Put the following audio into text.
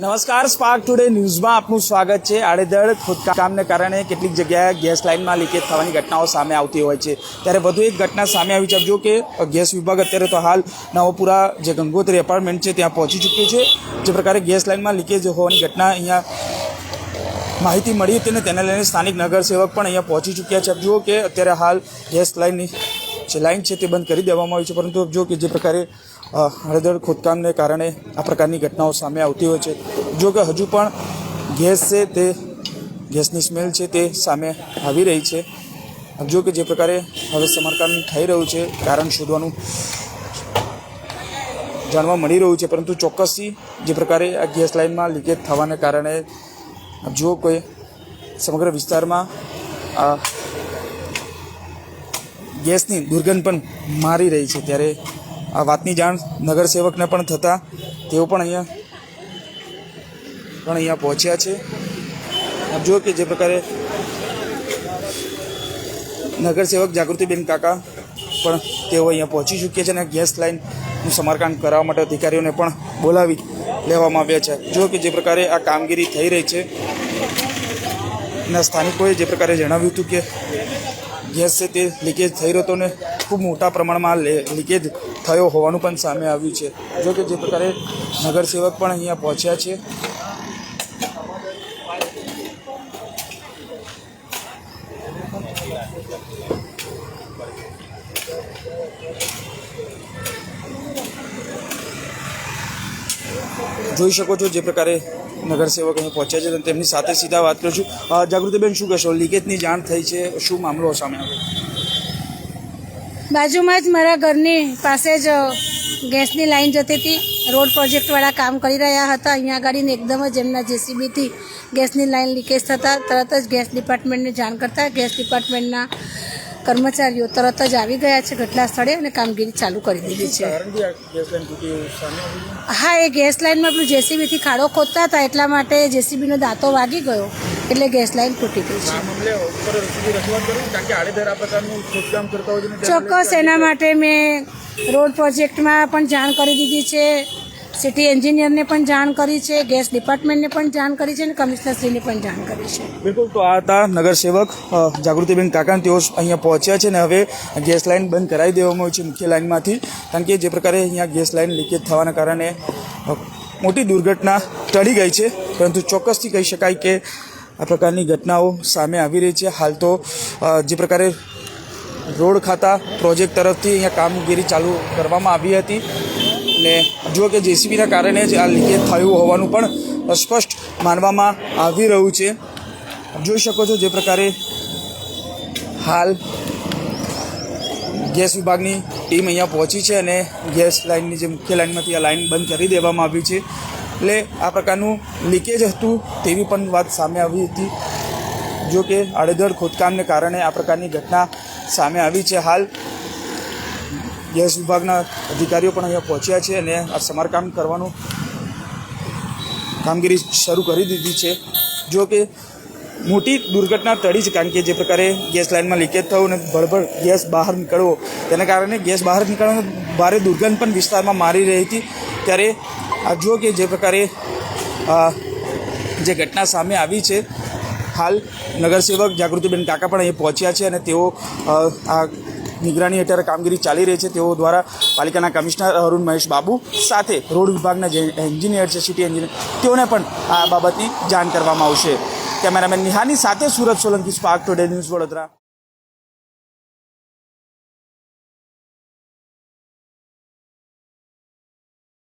નમસ્કાર spark today ન્યૂઝમાં આપનું સ્વાગત છે. આડેધડ ખોદકામને કારણે કેટલીક જગ્યાએ ગેસ લાઇનમાં લીકેજ થવાની ઘટનાઓ સામે આવતી હોય છે. ત્યારે વધુ એક ઘટના સામે આવી છે. કે, ગેસ વિભાગ અત્યારે તો હાલ નવપુરા જે ગંગોત્રી એપાર્ટમેન્ટ છે, ત્યાં પહોંચી ચૂક્યું છે. જે પ્રકારે ગેસ લાઇનમાં લીકેજ હોવાની ઘટના અહીંયા માહિતી મળી હતી અને તેને લઈને સ્થાનિક નગરસેવક પણ અહીંયા પહોંચી ચૂક્યા છે. જુઓ કે, અત્યારે હાલ ગેસ લાઇનની જે લાઇન છે, તે બંધ કરી દેવામાં આવી છે. પરંતુ જો કે જે પ્રકારે હળદર ખોદકામને કારણે આ પ્રકારની ઘટનાઓ સામે આવતી હોય છે. જો કે હજુ પણ ગેસ છે તે, ગેસની સ્મેલ છે તે સામે આવી રહી છે. જો કે જે પ્રકારે હવે સમારકામ થઈ રહ્યું છે, કારણ શોધવાનું જાણવા મળી રહ્યું છે, પરંતુ ચોક્કસથી જે પ્રકારે આ ગેસ લાઇનમાં લીકેજ થવાને કારણે જો કોઈ સમગ્ર વિસ્તારમાં આ ગેસની દુર્ગંધ પણ મારી રહી છે, ત્યારે આ વાતની જાણ નગરસેવકને પણ થતાં તેઓ પણ અહીંયા પણ અહીંયા પહોંચ્યા છે. આપ જુઓ કે જે પ્રકારે નગરસેવક જાગૃતિબેન કાકા પણ તેઓ અહીંયા પહોંચી ચૂક્યા છે અને ગેસ લાઇનનું સમારકામ કરાવવા માટે અધિકારીઓને પણ બોલાવી લેવામાં આવ્યા છે. જુઓ કે જે પ્રકારે આ કામગીરી થઈ રહી છે. અને સ્થાનિકોએ જે પ્રકારે જણાવ્યું હતું કે ગેસ છે તે લીકેજ થઈ રહ્યો હતો ને ખૂબ મોટા પ્રમાણમાં લીકેજ થયો હોવાનું પણ સામે આવ્યું છે. જો કે જે પ્રકારે નગરસેવક પણ અહીંયા પહોંચ્યા છે. જોઈ શકો છો જે પ્રકારે નગરસેવક અહીં પહોંચ્યા છે તેમની સાથે સીધા વાત કરું છું. જાગૃતિબેન, શું કહેશો? લીકેજની જાણ થઈ છે. શું મામલો સામે આવ્યો? બાજુમાં જ મારા ઘરની પાસે જ ગેસની લાઈન જતી હતી. રોડ પ્રોજેક્ટવાળા કામ કરી રહ્યા હતા. અહીંયા આગળ એકદમ જ એમના જેસીબીથી ગેસની લાઈન લીકેજ થતાં. તરત જ ગેસ ડિપાર્ટમેન્ટને જાણ કરતાં ગેસ ડિપાર્ટમેન્ટના કર્મચારીઓ તરત જ આવી ગયા છે ઘટના સ્થળે અને કામગીરી ચાલુ કરી દીધી છે. હા એ ગેસ લાઈનમાં પેલું જેસીબીથી ખાડો ખોદતા હતા એટલા માટે જેસીબીનો દાંતો વાગી ગયો. એટલે ગેસ લાઇન તૂટી ગઈ છે. ચોક્કસ એના માટે મેં રોડ પ્રોજેક્ટમાં પણ જાણ કરી દીધી છે. સિટી એન્જિનિયરને પણ જાણ કરી છે ગેસ ડિપાર્ટમેન્ટને પણ જાણ કરી છે અને કમિશનરશ્રીને પણ જાણ કરી છે. બિલકુલ તો આ હતા નગરસેવક જાગૃતિબેન કાકા તેઓ અહીંયા પહોંચ્યા છે ને હવે ગેસ લાઈન બંધ કરાવી દેવામાં આવી છે મુખ્ય લાઈનમાંથી કારણ કે જે પ્રકારે અહીંયા ગેસ લાઈન લીકેજ થવાના કારણે મોટી દુર્ઘટના ટળી ગઈ છે પરંતુ ચોક્કસથી કહી શકાય કે આ પ્રકારની ઘટનાઓ સામે આવી રહી છે. હાલ તો જે પ્રકારે રોડ ખાતા પ્રોજેક્ટ તરફથી અહીંયા કામગીરી ચાલુ કરવામાં આવી હતી. ને જો કે જેસીબીના કારણે જ આ લીકેજ થયું હોવાનું પણ સ્પષ્ટ માનવામાં આવી રહ્યું છે. જોઈ શકો છો જે પ્રકારે હાલ ગેસ વિભાગની ટીમ અહીંયા પહોંચી છે અને ગેસ લાઇનની જે મુખ્ય લાઇનમાંથી આ લાઇન બંધ કરી દેવામાં આવી છે. એટલે આ પ્રકારનું લીકેજ હતું તેવી પણ વાત સામે આવી હતી. જો કે આડેધડ ખોદકામને કારણે આ પ્રકારની ઘટના સામે આવી છે. હાલ ગેસ વિભાગના અધિકારીઓ પણ અહીંયા પહોંચ્યા છે અને આ સમારકામ કરવાનું કામગીરી શરૂ કરી દીધી છે. જો કે મોટી દુર્ઘટના ટળી છે કારણ કે જે પ્રકારે ગેસ લાઇનમાં લીકેજ થયું અને ભળભળ ગેસ બહાર નીકળવો તેના કારણે ગેસ બહાર નીકળવાનો ભારે દુર્ગંધ પણ વિસ્તારમાં મારી રહી હતી. ત્યારે આ જુઓ કે જે પ્રકારે જે ઘટના સામે આવી છે. હાલ નગરસેવક જાગૃતિબેન કાકા પણ અહીં પહોંચ્યા છે અને તેઓ આ નિગરાની હેઠળ કામગીરી ચાલી રહી છે. તેઓ દ્વારા પાલિકાના કમિશનર અરુણ મહેશ બાબુ સાથે રોડ વિભાગના જે એન્જિનિયર છે, સિટી એન્જિનિયર, તેઓને પણ આ બાબતની જાણ કરવામાં આવશે. કેમેરામેન નિહાની સાથે Surat Solanki Spark Today News Vadodara.